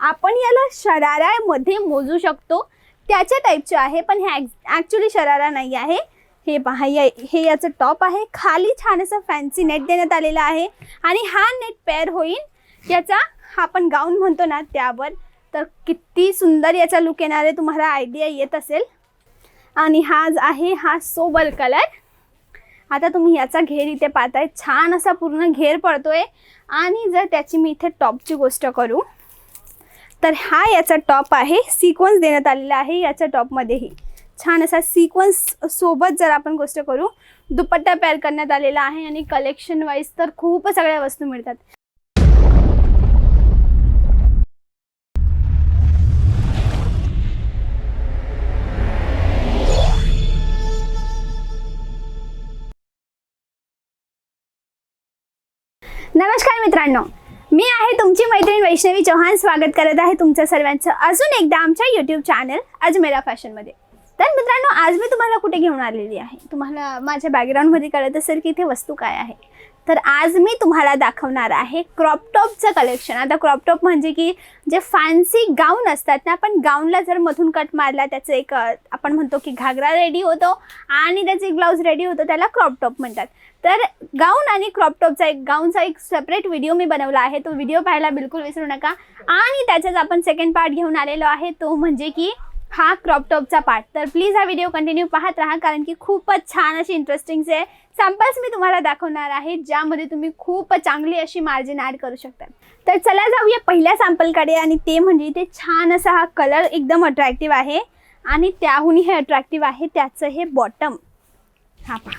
आपण याला शरारामध्ये मोजू शकतो. त्याच्या टाईपचे आहे पण हे ॲक्च्युली शरारा नाही आहे. हे पहा या हे याचं टॉप आहे. खाली छान असं फॅन्सी नेट देण्यात आलेला आहे. आणि हा नेट पेअर होईल. याचा हा आपण गाऊन म्हणतो ना त्यावर. तर किती सुंदर याचा लुक येणार आहे. तुम्हाला आयडिया येत असेल. आणि हा आहे हा सोबल कलर आता तुम्ही याचा घेर इथे पाहताय. छान असा पूर्ण घेर पडतोय. आणि जर त्याची मी इथे टॉपची गोष्ट करू. तर हा याचा टॉप आहे. सिक्वन्स देण्यात आलेला आहे याच्या टॉपमध्येही छान असा सिक्वन्स सोबत जर आपण गोष्ट करू दुपट्टा पॅर करण्यात आलेला आहे आणि कलेक्शन वाईज तर खूप सगळ्या वस्तू मिळतात. नमस्कार मित्रांनो. मी आहे तुमची मैत्रीण वैष्णवी चव्हाण स्वागत करत आहे तुमचं सर्वांचं अजून एकदा आमच्या यूट्यूब चॅनल अजमेरा फॅशनमध्ये. तर मित्रांनो आज मी तुम्हाला कुठे घेऊन आलेली आहे? तुम्हाला माझ्या बॅकग्राऊंडमध्ये कळत असेल की इथे वस्तू काय आहे. तर आज मी तुम्हाला दाखवणार आहे क्रॉपटॉपचं कलेक्शन आता क्रॉपटॉप म्हणजे की जे फॅन्सी गाऊन असतात ना आपण गाऊनला जर मधून कट मारला त्याचं एक आपण म्हणतो की घागरा रेडी होतो आणि त्याचं एक ब्लाऊज रेडी होतो त्याला क्रॉपटॉप म्हणतात. तर गाऊन आणि क्रॉपटॉपचा एक गाऊनचा एक सेपरेट व्हिडिओ मी बनवला आहे. तो व्हिडिओ पाहायला बिलकुल विसरू नका. आणि त्याच्याच आपण सेकंड पार्ट घेऊन आलेलो आहे. तो म्हणजे की हा क्रॉप टॉपचा पार्ट तर प्लीज हा व्हिडिओ कंटिन्यू पाहत राहा कारण की खूपच छान अशी इंटरेस्टिंगचे सॅम्पल्स मी तुम्हाला दाखवणार आहे ज्यामध्ये तुम्ही खूप चांगली अशी मार्जिन ॲड करू शकता. तर चला जाऊया पहिल्या सॅम्पलकडे आणि ते म्हणजे इथे छान असा हा कलर एकदम अट्रॅक्टिव्ह आहे आणि त्याहूनही हे अट्रॅक्टिव्ह आहे त्याचं हे बॉटम हा पहा.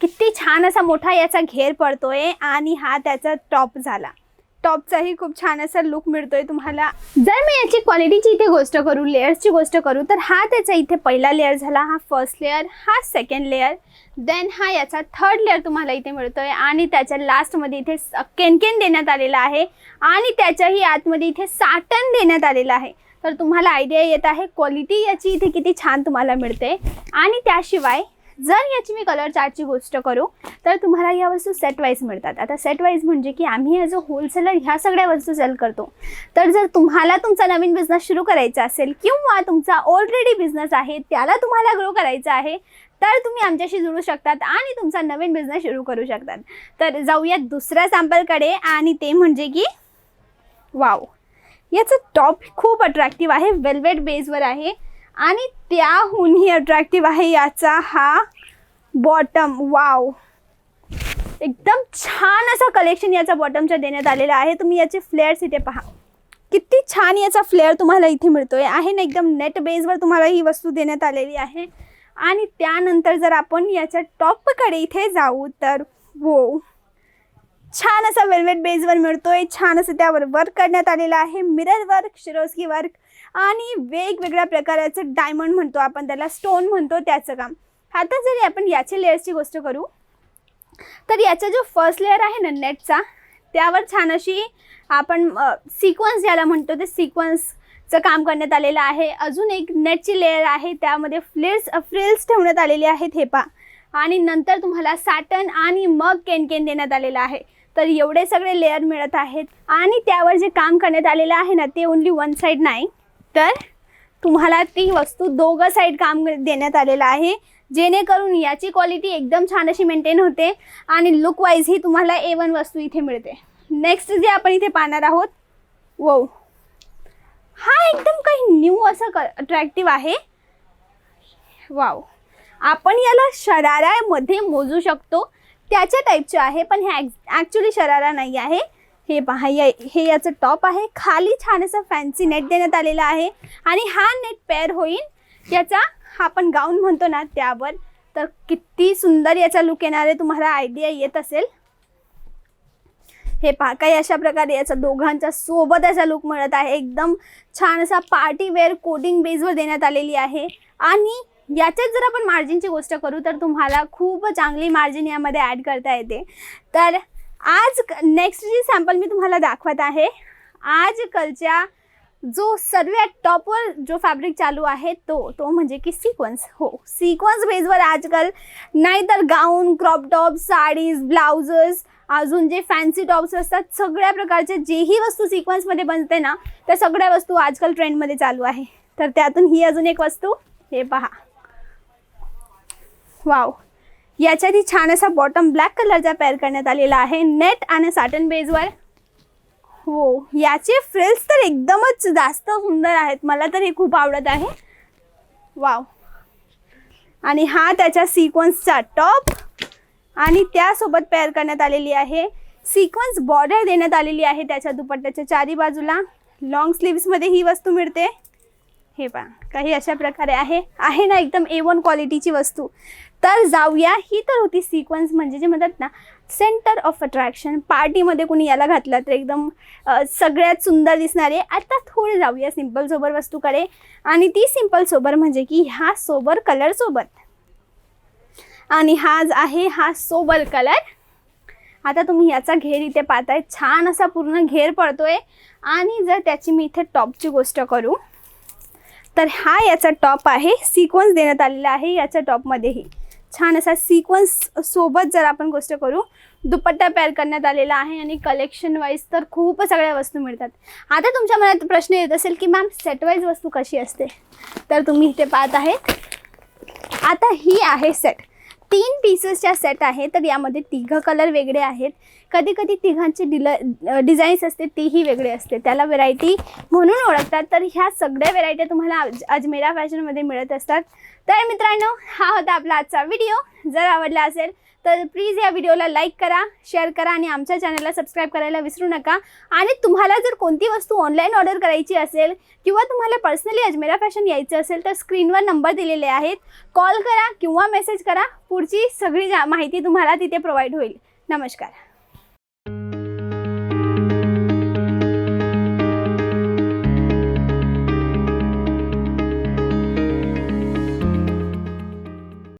किती छान असा मोठा याचा घेर पडतोय आणि हा त्याचा टॉप झाला. टॉपचाही खूप छान असा लुक मिळतोय तुम्हाला. जर मी याची क्वालिटीची इथे गोष्ट करू लेअर्सची गोष्ट करू तर हा त्याचा इथे पहिला लेअर झाला हा फर्स्ट लेअर हा सेकंड लेअर देन हा याचा थर्ड लेअर तुम्हाला इथे मिळतोय आणि त्याच्या लास्टमध्ये इथे स- केनकेन देण्यात आलेला आहे आणि त्याच्याही आतमध्ये इथे साटन देण्यात आलेलं आहे. तर तुम्हाला आयडिया येत आहे क्वालिटी याची इथे किती छान तुम्हाला मिळते. आणि त्याशिवाय जर याची मी कलर चार्टची गोष्ट करू तर तुम्हाला या वस्तू सेट वाईज मिळतात. आता सेट वाईज म्हणजे की आम्ही ॲज अ होलसेलर ह्या सगळ्या वस्तू सेल करतो. तर जर तुम्हाला तुमचा नवीन बिझनेस सुरू करायचा असेल किंवा तुमचा ऑलरेडी बिझनेस आहे त्याला तुम्हाला ग्रो करायचा आहे तर तुम्ही आमच्याशी जुळू शकतात आणि तुमचा नवीन बिझनेस सुरू करू शकतात. तर जाऊयात दुसऱ्या सॅम्पलकडे आणि ते म्हणजे की वाव याचं टॉप खूप अट्रॅक्टिव्ह आहे वेल्वेट बेसवर आहे. आणि त्याहूनही अट्रॅक्टिव्ह आहे याचा हा बॉटम वाव एकदम छान असा कलेक्शन याचा बॉटमचा देण्यात आलेला आहे. तुम्ही याचे फ्लेअर्स इथे पहा. किती छान याचा फ्लेअर तुम्हाला इथे मिळतोय. आहे ना एकदम नेट बेसवर तुम्हाला ही वस्तू देण्यात आलेली आहे. आणि त्यानंतर जर आपण याच्या टॉपकडे इथे जाऊ तर वो छान असा वेल्वेट बेसवर मिळतोय. छान असं त्यावर वर्क करण्यात आलेलं आहे. मिरर वर्क शिरोस्की वर्क आणि वेगवेगळ्या प्रकाराचं डायमंड म्हणतो आपण त्याला स्टोन म्हणतो त्याचं काम. आता जरी आपण याच्या लेअर्सची गोष्ट करू तर याचा जो फर्स्ट लेअर आहे ना नेटचा त्यावर छान अशी आपण सिक्वन्स ज्याला म्हणतो ते सिक्वन्सचं काम करण्यात आलेलं आहे. अजून एक नेटची लेअर आहे त्यामध्ये फ्लेर्स फ्रिल्स ठेवण्यात आलेले आहेत हे पा आणि नंतर तुम्हाला साटन आणि मग केनकेन देण्यात आलेलं आहे. तर एवढे सगळे लेअर मिळत आहेत. आणि त्यावर जे काम करण्यात आलेलं आहे ना ते ओन्ली वन साईड नाही. तर तुम्हाला ती वस्तू दोघं साईड काम देण्यात आलेलं आहे. जेणेकरून याची क्वालिटी एकदम छान अशी मेंटेन होते आणि लुकवाईजही ही तुम्हाला ए वन वस्तू इथे मिळते. नेक्स्ट जे आपण इथे पाहणार आहोत वो हा एकदम काही न्यू असं क अट्रॅक्टिव्ह आहे. वाव आपण याला शरारामध्ये मोजू शकतो. त्याच्या टाईपचे आहे पण हे ॲक्च्युली शरारा नाही आहे. हे पहा या हे याचं टॉप आहे. खाली छान असं फॅन्सी नेट देण्यात आलेला आहे. आणि हा नेट पेअर होईल याचा हा आपण गाऊन म्हणतो ना त्यावर. तर किती सुंदर याचा लुक येणार आहे तुम्हाला आयडिया येत असेल. हे पहा काही अशा प्रकारे याचा दोघांचा सोबत असा लुक मिळत आहे. एकदम छान असा पार्टी वेअर कोटिंग बेसवर देण्यात आलेली आहे. आणि याच्यात जर आपण मार्जिनची गोष्ट करू तर तुम्हाला खूप चांगली मार्जिन यामध्ये ॲड करता येते. तर आज नेक्स्ट जी सॅम्पल मी तुम्हाला दाखवत आहे आजकालच्या जो सर्वात टॉपवर जो फॅब्रिक चालू आहे तो तो म्हणजे की सिक्वन्स हो सिक्वन्स बेसवर आजकाल नाहीतर gown crop top saris blouses अजून जे फॅन्सी टॉप्स असतात सगळ्या प्रकारचे जेही वस्तू सिक्वन्समध्ये बनते ना त्या सगळ्या वस्तू आजकाल ट्रेंडमध्ये चालू आहे. तर त्यातून ही अजून एक वस्तू हे पहा. वाव याच्या छान असा बॉटम ब्लॅक कलरचा पेअर करण्यात आलेला आहे. नेट आणि साटन बेजवर हो याचे फ्रिल्स तर एकदमच जास्त सुंदर आहेत. मला तर हे खूप आवडत आहे. वाव आणि हा त्याच्या सिक्वन्सचा टॉप आणि त्यासोबत पेअर करण्यात आलेली आहे. सिक्वन्स बॉर्डर देण्यात आलेली आहे त्याच्या दुपट्ट्याच्या चारी बाजूला. लॉंग स्लीव्समध्ये ही वस्तू मिळते. हे पहा काही अशा प्रकारे आहे. आहे ना एकदम ए वन क्वालिटीची वस्तू. तर जाऊया ही तर होती सिक्वन्स म्हणजे जे म्हणतात ना सेंटर ऑफ अट्रॅक्शन पार्टीमध्ये कोणी याला घातलं तर एकदम सगळ्यात सुंदर दिसणारे. आता थोडे जाऊया सिंपल सोबर वस्तूकडे. आणि ती सिंपल सोबर म्हणजे की ह्या सोबर कलर सोबत. आणि हा आहे हा सोबर कलर आता तुम्ही याचा घेर इथे पाहताय. छान असा पूर्ण घेर पडतोय. आणि जर त्याची मी इथे टॉपची गोष्ट करू. तर हा याचा टॉप आहे. सिक्वन्स देण्यात आलेला आहे याच्या टॉपमध्येही छान असा सिक्वन्स सोबत जर आपण गोष्ट करू दुपट्टा पॅर करण्यात आलेला आहे आणि कलेक्शन वाईज तर खूप सगळ्या वस्तू मिळतात. आता तुमच्या मनात प्रश्न येत असेल की मॅम सेटवाईज वस्तू कशी असते? तर तुम्ही इथे पाहत आहेत आता ही आहे सेट तीन पीसेसच्या सेट आहे तर यामध्ये तिघं कलर वेगळे आहेत. कधी कधी तिघांचे डिल डिझाईन्स असते तीही वेगळे असते. त्याला व्हेरायटी म्हणून ओळखतात. तर ह्या सगळ्या व्हेरायटी तुम्हाला अजमेरा फॅशनमध्ये मिळत असतात. तर मित्रांनो हा होता आपला आजचा व्हिडिओ जर आवडला असेल तर प्लीज या व्हिडिओला लाईक करा शेअर करा आणि आमच्या चॅनलला सबस्क्राईब करायला विसरू नका. आणि तुम्हाला जर कोणती वस्तू ऑनलाईन ऑर्डर करायची असेल किंवा तुम्हाला पर्सनली अजमेरा फॅशन यायचं असेल तर स्क्रीनवर नंबर दिलेले आहेत. कॉल करा किंवा मेसेज करा. पुढची सगळी जा माहिती तुम्हाला तिथे प्रोव्हाइड होईल. नमस्कार.